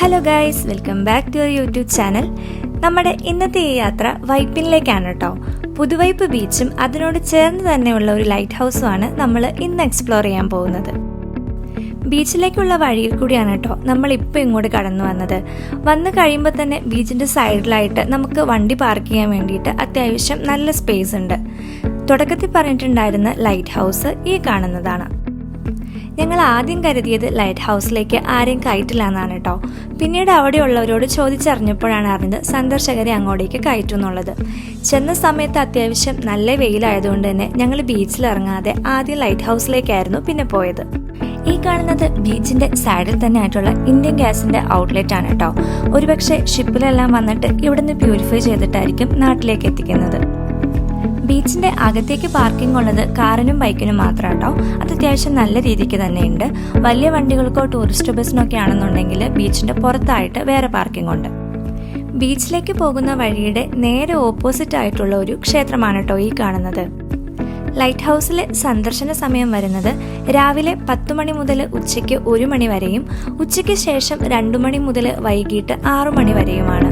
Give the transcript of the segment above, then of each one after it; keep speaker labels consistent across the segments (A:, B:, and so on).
A: Hello guys welcome back to YouTube channel നമ്മുടെ ഇന്നത്തെ ഈ യാത്ര വൈപ്പിനിലേക്കാണ് കേട്ടോ. പുതുവൈപ്പ് ബീച്ചും അതിനോട് ചേർന്ന് തന്നെയുള്ള ഒരു ലൈറ്റ് ഹൗസുമാണ് നമ്മൾ ഇന്ന് എക്സ്പ്ലോർ ചെയ്യാൻ പോകുന്നത്. ബീച്ചിലേക്കുള്ള വഴിയിൽ കൂടിയാണ് കേട്ടോ നമ്മൾ ഇപ്പോൾ ഇങ്ങോട്ട് കടന്നു വന്നത്. വന്ന് കഴിയുമ്പോൾ തന്നെ ബീച്ചിന്റെ സൈഡിലായിട്ട് നമുക്ക് വണ്ടി പാർക്ക് ചെയ്യാൻ വേണ്ടിയിട്ട് അത്യാവശ്യം നല്ല സ്പേസ് ഉണ്ട്. തുടക്കത്തിൽ പറഞ്ഞിട്ടുണ്ടായിരുന്ന ലൈറ്റ് ഹൗസ് ഈ കാണുന്നതാണ്. ഞങ്ങൾ ആദ്യം കരുതിയത് ലൈറ്റ് ഹൗസിലേക്ക് ആരെയും കയറ്റില്ല എന്നാണ് കേട്ടോ. പിന്നീട് അവിടെയുള്ളവരോട് ചോദിച്ചറിഞ്ഞപ്പോഴാണ് അറിഞ്ഞത് സന്ദർശകരെ അങ്ങോട്ടേക്ക് കയറ്റും എന്നുള്ളത്. ചെന്ന സമയത്ത് അത്യാവശ്യം നല്ല വെയിലായതുകൊണ്ട് തന്നെ ഞങ്ങൾ ബീച്ചിൽ ഇറങ്ങാതെ ആദ്യം ലൈറ്റ് ഹൗസിലേക്കായിരുന്നു പിന്നെ പോയത്. ഈ കാണുന്നത് ബീച്ചിന്റെ സൈഡിൽ തന്നെ ആയിട്ടുള്ള ഇന്ത്യൻ ഗ്യാസിന്റെ ഔട്ട്ലെറ്റ് ആണ് കേട്ടോ. ഒരുപക്ഷെ ഷിപ്പിലെല്ലാം വന്നിട്ട് ഇവിടുന്ന് പ്യൂരിഫൈ ചെയ്തിട്ടായിരിക്കും നാട്ടിലേക്ക് എത്തിക്കുന്നത്. ബീച്ചിന്റെ അകത്തേക്ക് പാർക്കിംഗ് ഉള്ളത് കാറിനും ബൈക്കിനും മാത്രം കേട്ടോ അത് അത്യാവശ്യം നല്ല രീതിക്ക് തന്നെയുണ്ട്. വലിയ വണ്ടികൾക്കോ ടൂറിസ്റ്റ് ബസ്സിനൊക്കെ ആണെന്നുണ്ടെങ്കിൽ ബീച്ചിന്റെ പുറത്തായിട്ട് വേറെ പാർക്കിംഗ് ഉണ്ട്. ബീച്ചിലേക്ക് പോകുന്ന വഴിയുടെ നേരെ ഓപ്പോസിറ്റ് ആയിട്ടുള്ള ഒരു ക്ഷേത്രമാണ് കേട്ടോ ഈ കാണുന്നത്. ലൈറ്റ് ഹൗസിലെ സന്ദർശന സമയം വരുന്നത് രാവിലെ പത്തു മണി മുതൽ ഉച്ചയ്ക്ക് ഒരു മണി വരെയും ഉച്ചയ്ക്ക് ശേഷം രണ്ടു മണി മുതൽ വൈകിട്ട് ആറു മണി വരെയുമാണ്.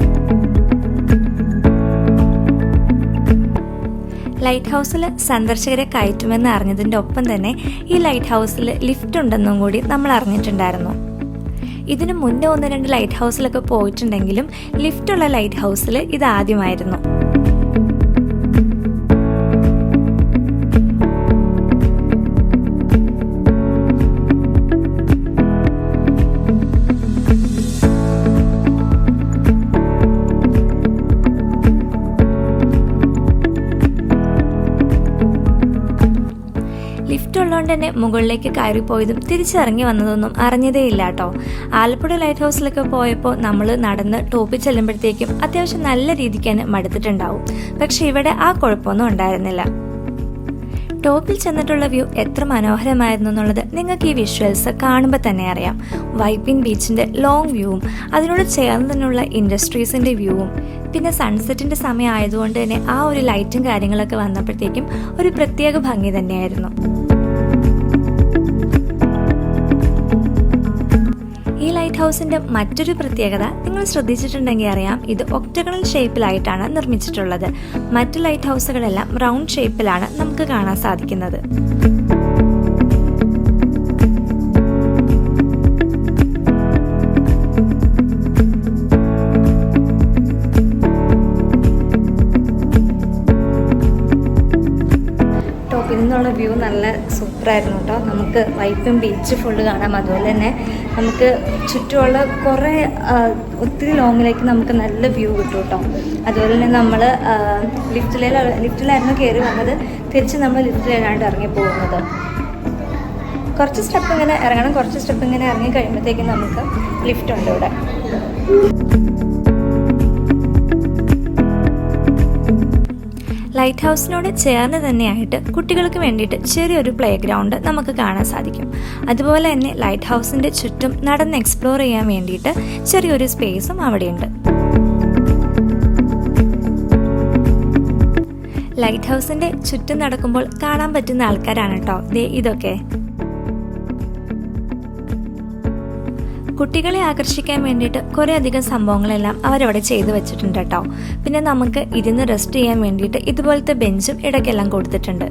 A: ലൈറ്റ് ഹൗസിൽ സന്ദർശകരെ കയറ്റുമെന്ന് അറിഞ്ഞതിന്റെ ഒപ്പം തന്നെ ഈ ലൈറ്റ് ഹൗസിൽ ലിഫ്റ്റ് ഉണ്ടെന്നും കൂടി നമ്മൾ അറിഞ്ഞിട്ടുണ്ടായിരുന്നു. ഇതിനു മുന്നേ ഒന്ന് രണ്ട് ലൈറ്റ് ഹൗസിലൊക്കെ പോയിട്ടുണ്ടെങ്കിലും ലിഫ്റ്റുള്ള ലൈറ്റ് ഹൗസിൽ ഇത് തന്നെ മുകളിലേക്ക് കയറിപ്പോയതും തിരിച്ചിറങ്ങി വന്നതൊന്നും അറിഞ്ഞതേ ഇല്ല കേട്ടോ ആലപ്പുഴ ലൈറ്റ് ഹൗസിലൊക്കെ പോയപ്പോൾ നമ്മൾ നടന്ന് ടോപ്പിൽ ചെല്ലുമ്പോഴത്തേക്കും അത്യാവശ്യം നല്ല രീതിക്ക് തന്നെ മടുത്തിട്ടുണ്ടാവും. പക്ഷെ ഇവിടെ ആ കുഴപ്പമൊന്നും ഉണ്ടായിരുന്നില്ല. ടോപ്പിൽ ചെന്നിട്ടുള്ള വ്യൂ എത്ര മനോഹരമായിരുന്നു എന്നുള്ളത് നിങ്ങൾക്ക് ഈ വിഷ്വൽസ് കാണുമ്പോൾ തന്നെ അറിയാം. വൈപ്പിൻ ബീച്ചിന്റെ ലോങ് വ്യൂവും അതിനോട് ചേർന്ന് തന്നെയുള്ള ഇൻഡസ്ട്രീസിന്റെ വ്യൂവും പിന്നെ സൺസെറ്റിന്റെ സമയം ആയതുകൊണ്ട് തന്നെ ആ ഒരു ലൈറ്റും കാര്യങ്ങളൊക്കെ വന്നപ്പോഴത്തേക്കും ഒരു പ്രത്യേക ഭംഗി തന്നെയായിരുന്നു. ലൈറ്റ് ഹൗസിന്റെ മറ്റൊരു പ്രത്യേകത നിങ്ങൾ ശ്രദ്ധിച്ചിട്ടുണ്ടെങ്കിൽ അറിയാം ഇത് ഒക്ടഗണൽ ഷേപ്പിലായിട്ടാണ് നിർമ്മിച്ചിട്ടുള്ളത്. മറ്റ് ലൈറ്റ് ഹൗസുകളെല്ലാം റൗണ്ട് ഷേപ്പിലാണ് നമുക്ക് കാണാൻ സാധിക്കുന്നത്. സൂപ്പറായിരുന്നു കേട്ടോ. നമുക്ക് വൈപ്പും ബീച്ച് ഫുള്ള് കാണാം. അതുപോലെ തന്നെ നമുക്ക് ചുറ്റുമുള്ള കുറേ ഒത്തിരി ലോങ്ങിലേക്ക് നമുക്ക് നല്ല വ്യൂ കിട്ടും കേട്ടോ. അതുപോലെ തന്നെ നമ്മൾ ലിഫ്റ്റിലെ ലിഫ്റ്റിലായിരുന്നു കയറി വന്നത്. തിരിച്ച് നമ്മൾ ലിഫ്റ്റിലാണ് ഇറങ്ങി പോകുന്നത്. കുറച്ച് സ്റ്റെപ്പ് ഇങ്ങനെ ഇറങ്ങണം. കുറച്ച് സ്റ്റെപ്പ് ഇങ്ങനെ ഇറങ്ങി കഴിയുമ്പോഴത്തേക്കും നമുക്ക് ലിഫ്റ്റ് ഉണ്ട് ഇവിടെ. ലൈറ്റ് ഹൗസിനോട് ചേർന്ന് തന്നെയായിട്ട് കുട്ടികൾക്ക് വേണ്ടിയിട്ട് ചെറിയൊരു പ്ലേ ഗ്രൗണ്ട് നമുക്ക് കാണാൻ സാധിക്കും. അതുപോലെ തന്നെ ലൈറ്റ് ഹൗസിന്റെ ചുറ്റും നടന്ന് എക്സ്പ്ലോർ ചെയ്യാൻ വേണ്ടിയിട്ട് ചെറിയൊരു സ്പേസും അവിടെയുണ്ട്. ലൈറ്റ് ഹൗസിന്റെ ചുറ്റും നടക്കുമ്പോൾ കാണാൻ പറ്റുന്ന ആൾക്കാരാണ് കേട്ടോ ദേ ഇതൊക്കെ. കുട്ടികളെ ആകർഷിക്കാൻ വേണ്ടിയിട്ട് കുറേ അധികം സംഭവങ്ങളെല്ലാം അവരവിടെ ചെയ്തു വെച്ചിട്ടുണ്ട് കേട്ടോ. പിന്നെ നമുക്ക് ഇരുന്ന് റെസ്റ്റ് ചെയ്യാൻ വേണ്ടിയിട്ട് ഇതുപോലത്തെ ബെഞ്ചും ഇടയ്ക്കെല്ലാം കൊടുത്തിട്ടുണ്ട്.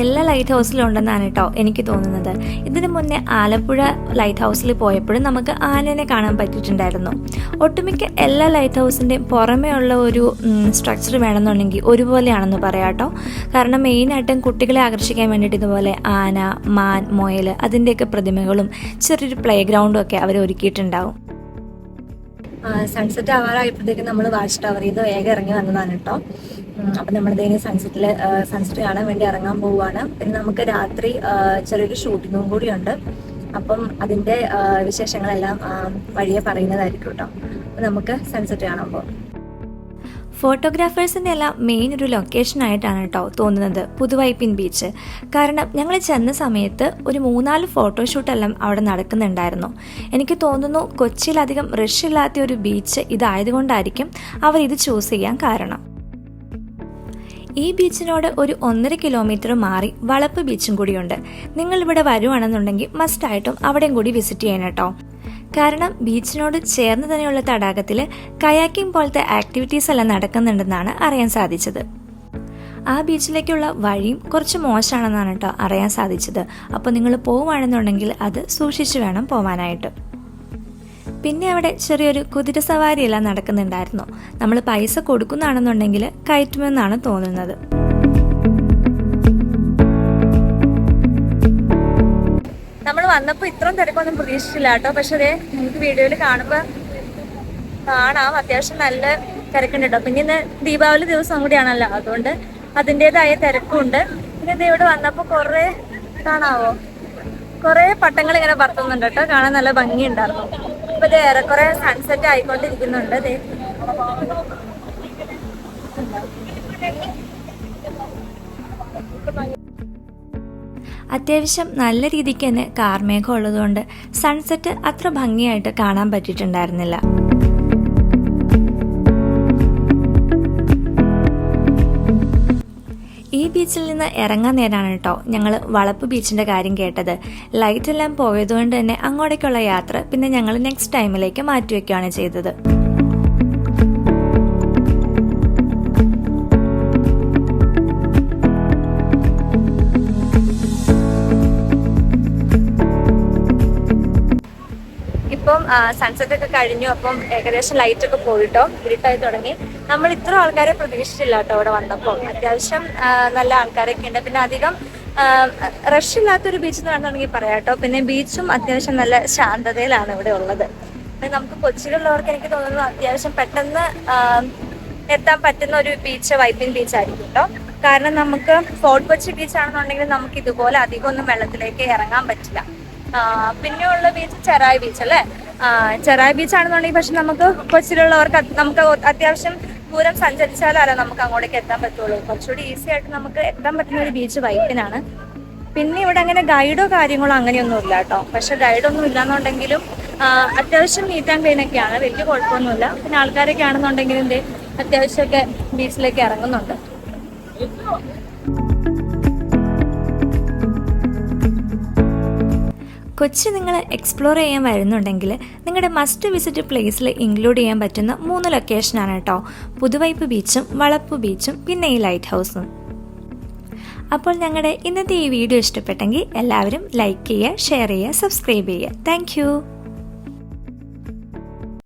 A: എല്ലാ ലൈറ്റ് ഹൗസിലും ഉണ്ടെന്നാണ് കേട്ടോ എനിക്ക് തോന്നുന്നത്. ഇതിനു മുന്നേ ആലപ്പുഴ ലൈറ്റ് ഹൗസിൽ പോയപ്പോഴും നമുക്ക് ആനനെ കാണാൻ പറ്റിയിട്ടുണ്ടായിരുന്നു. ഒട്ടുമിക്ക എല്ലാ ലൈറ്റ് ഹൗസിന്റെയും പുറമേ ഉള്ള ഒരു സ്ട്രക്ചർ വേണമെന്നുണ്ടെങ്കിൽ ഒരുപോലെയാണെന്ന് പറയാം കേട്ടോ കാരണം മെയിനായിട്ടും കുട്ടികളെ ആകർഷിക്കാൻ വേണ്ടിയിട്ട് ഇതുപോലെ ആന മാൻ മൊയൽ അതിന്റെയൊക്കെ പ്രതിമകളും ചെറിയൊരു പ്ലേ ഗ്രൗണ്ടും ഒക്കെ അവർ ഒരുക്കിയിട്ടുണ്ടാവും. സൺസെറ്റ് ആവാറായപ്പോഴത്തേക്ക് നമ്മൾ വാച്ച് ടവർ നിന്ന് വേഗം ഇറങ്ങി വന്നതാണ് കേട്ടോ അപ്പം നമ്മളിതേനെ സൺസെറ്റിൽ സൺസെറ്റ് കാണാൻ വേണ്ടി ഇറങ്ങാൻ പോവുകയാണ് പിന്നെ നമുക്ക് രാത്രി ചെറിയൊരു ഷൂട്ടിങ്ങും കൂടിയുണ്ട്. അപ്പം അതിന്റെ ആ, വിശേഷങ്ങളെല്ലാം വഴിയെ പറയുന്നതായിരിക്കും കേട്ടോ. അപ്പം നമുക്ക് സൺസെറ്റ് കാണാൻ പോകാം ഫോട്ടോഗ്രാഫേഴ്സിന്റെ എല്ലാം മെയിൻ ഒരു ലൊക്കേഷനായിട്ടാണ് കേട്ടോ തോന്നുന്നത് പുതുവൈപ്പിൻ ബീച്ച് കാരണം ഞങ്ങൾ ചെന്ന സമയത്ത് ഒരു മൂന്നാൽ ഫോട്ടോഷൂട്ടെല്ലാം അവിടെ നടക്കുന്നുണ്ടായിരുന്നു. എനിക്ക് തോന്നുന്നു കൊച്ചിയിലധികം റഷ് ഇല്ലാത്ത ഒരു ബീച്ച് ഇതായതുകൊണ്ടായിരിക്കും അവർ ഇത് ചൂസ് ചെയ്യാൻ കാരണം. ഈ ബീച്ചിനോട് ഒരു ഒന്നര കിലോമീറ്റർ മാറി വളപ്പ് ബീച്ചും കൂടിയുണ്ട്. നിങ്ങൾ ഇവിടെ വരുവാണെന്നുണ്ടെങ്കിൽ മസ്റ്റായിട്ടും അവിടെയും കൂടി വിസിറ്റ് ചെയ്യണം കേട്ടോ
B: കാരണം ബീച്ചിനോട് ചേർന്ന് തന്നെയുള്ള തടാകത്തിൽ കയാക്കിംഗ് പോലത്തെ ആക്ടിവിറ്റീസ് എല്ലാം നടക്കുന്നുണ്ടെന്നാണ് അറിയാൻ സാധിച്ചത്. ആ ബീച്ചിലേക്കുള്ള വഴിയും കുറച്ച് മോശമാണെന്നാണ് കേട്ടോ അറിയാൻ സാധിച്ചത്. അപ്പോൾ നിങ്ങൾ പോവുകയാണെന്നുണ്ടെങ്കിൽ അത് സൂക്ഷിച്ചു വേണം പോവാനായിട്ട്. പിന്നെ അവിടെ ചെറിയൊരു കുതിര സവാരിയെല്ലാം നടക്കുന്നുണ്ടായിരുന്നു. നമ്മൾ പൈസ കൊടുക്കുന്നതാണെന്നുണ്ടെങ്കിൽ കയറ്റുമെന്നാണ് തോന്നുന്നത്. നമ്മൾ വന്നപ്പോൾ ഇത്രയും തിരക്കൊന്നും പ്രതീക്ഷിച്ചില്ല കേട്ടോ. പക്ഷെ അതേ നമുക്ക് വീഡിയോയിൽ കാണുമ്പോൾ കാണാം. അത്യാവശ്യം നല്ല തിരക്കുണ്ട് പിന്നെ ഇന്ന് ദീപാവലി ദിവസം കൂടിയാണല്ലോ. അതുകൊണ്ട് അതിന്റെതായ തിരക്കുണ്ട്. പിന്നെ ഇത് ഇവിടെ വന്നപ്പോൾ കുറേ കാണാവോ? കുറേ പട്ടങ്ങൾ ഇങ്ങനെ പറത്തുന്നുണ്ട് കേട്ടോ. കാണാൻ നല്ല ഭംഗിയുണ്ടായിരുന്നു. ഇപ്പൊ ഏറെക്കുറെ സൺസെറ്റ് ആയിക്കൊണ്ടിരിക്കുന്നുണ്ട് ദേ. അത്യാവശ്യം നല്ല രീതിക്ക് തന്നെ കാർമേഘം ഉള്ളതുകൊണ്ട് സൺസെറ്റ് അത്ര ഭംഗിയായിട്ട് കാണാൻ പറ്റിയിട്ടുണ്ടായിരുന്നില്ല. ബീച്ചിൽ നിന്ന് ഇറങ്ങാൻ നേരാണ് കേട്ടോ. ഞങ്ങൾ വളപ്പ് ബീച്ചിന്റെ കാര്യം കേട്ടത്. ലൈറ്റ് എല്ലാം പോയതുകൊണ്ട് തന്നെ അങ്ങോട്ടേക്കുള്ള യാത്ര പിന്നെ ഞങ്ങൾ നെക്സ്റ്റ് ടൈമിലേക്ക് മാറ്റിവെക്കുകയാണ് ചെയ്തത്. സൺസെറ്റ് ഒക്കെ കഴിഞ്ഞു. അപ്പം ഏകദേശം ലൈറ്റ് ഒക്കെ പോയിട്ടോ ഇരുട്ടായി തുടങ്ങി. നമ്മൾ ഇത്ര ആൾക്കാരെ പ്രതീക്ഷിച്ചില്ല കേട്ടോ അവിടെ വന്നപ്പോൾ. അത്യാവശ്യം നല്ല ആൾക്കാരൊക്കെ ഉണ്ട്. പിന്നെ അധികം റഷ് ഇല്ലാത്തൊരു ബീച്ച് എന്ന് വേണമെങ്കിൽ പറയാം കേട്ടോ. പിന്നെ ബീച്ചും അത്യാവശ്യം നല്ല ശാന്തതയിലാണ് ഇവിടെ ഉള്ളത്. നമുക്ക് കൊച്ചിയിലുള്ളവർക്ക് എനിക്ക് തോന്നുന്നു അത്യാവശ്യം പെട്ടെന്ന് എത്താൻ പറ്റുന്ന ഒരു ബീച്ച് വൈപ്പിൻ ബീച്ച് ആയിരിക്കും കേട്ടോ. കാരണം നമുക്ക് ഫോർട്ട് കൊച്ചി ബീച്ച് ആണെന്നുണ്ടെങ്കിൽ നമുക്ക് ഇതുപോലെ അധികം ഒന്നും വെള്ളത്തിലേക്ക് ഇറങ്ങാൻ പറ്റില്ല. ആ, പിന്നെയുള്ള ബീച്ച് ചെറായി ബീച്ച് അല്ലേ? ചെറായി ബീച്ച് ആണെന്നുണ്ടെങ്കിൽ പക്ഷെ നമുക്ക് കൊച്ചിയിലുള്ളവർക്ക് നമുക്ക് അത്യാവശ്യം ദൂരം സഞ്ചരിച്ചാലേ നമുക്ക് അങ്ങോട്ടേക്ക് എത്താൻ പറ്റുള്ളൂ. കുറച്ചുകൂടി ഈസി ആയിട്ട് നമുക്ക് എത്താൻ പറ്റുന്ന ഒരു ബീച്ച് വൈപ്പിനാണ് പിന്നെ ഇവിടെ അങ്ങനെ ഗൈഡോ കാര്യങ്ങളോ അങ്ങനെയൊന്നും ഇല്ല കേട്ടോ. പക്ഷെ ഗൈഡൊന്നും ഇല്ലാന്നുണ്ടെങ്കിലും അത്യാവശ്യം നീറ്റ് ആൻഡ് ക്ലീൻ ഒക്കെയാണ്. വലിയ കുഴപ്പമൊന്നുമില്ല. പിന്നെ ആൾക്കാരൊക്കെ ആണെന്നുണ്ടെങ്കിലും അത്യാവശ്യമൊക്കെ ബീച്ചിലേക്ക് ഇറങ്ങുന്നുണ്ട്. കൊച്ചി നിങ്ങൾ എക്സ്പ്ലോർ ചെയ്യാൻ വരുന്നുണ്ടെങ്കിൽ നിങ്ങളുടെ മസ്റ്റ് വിസിറ്റ് പ്ലേസിൽ ഇൻക്ലൂഡ് ചെയ്യാൻ പറ്റുന്ന മൂന്ന് ലൊക്കേഷനാണ് കേട്ടോ പുതുവൈപ്പ് ബീച്ചും വളപ്പ് ബീച്ചും പിന്നെ ഈ ലൈറ്റ് ഹൗസും അപ്പോൾ ഞങ്ങളുടെ ഇന്നത്തെ ഈ വീഡിയോ ഇഷ്ടപ്പെട്ടെങ്കിൽ എല്ലാവരും ലൈക്ക് ചെയ്യുക ഷെയർ ചെയ്യുക സബ്സ്ക്രൈബ് ചെയ്യുക. താങ്ക്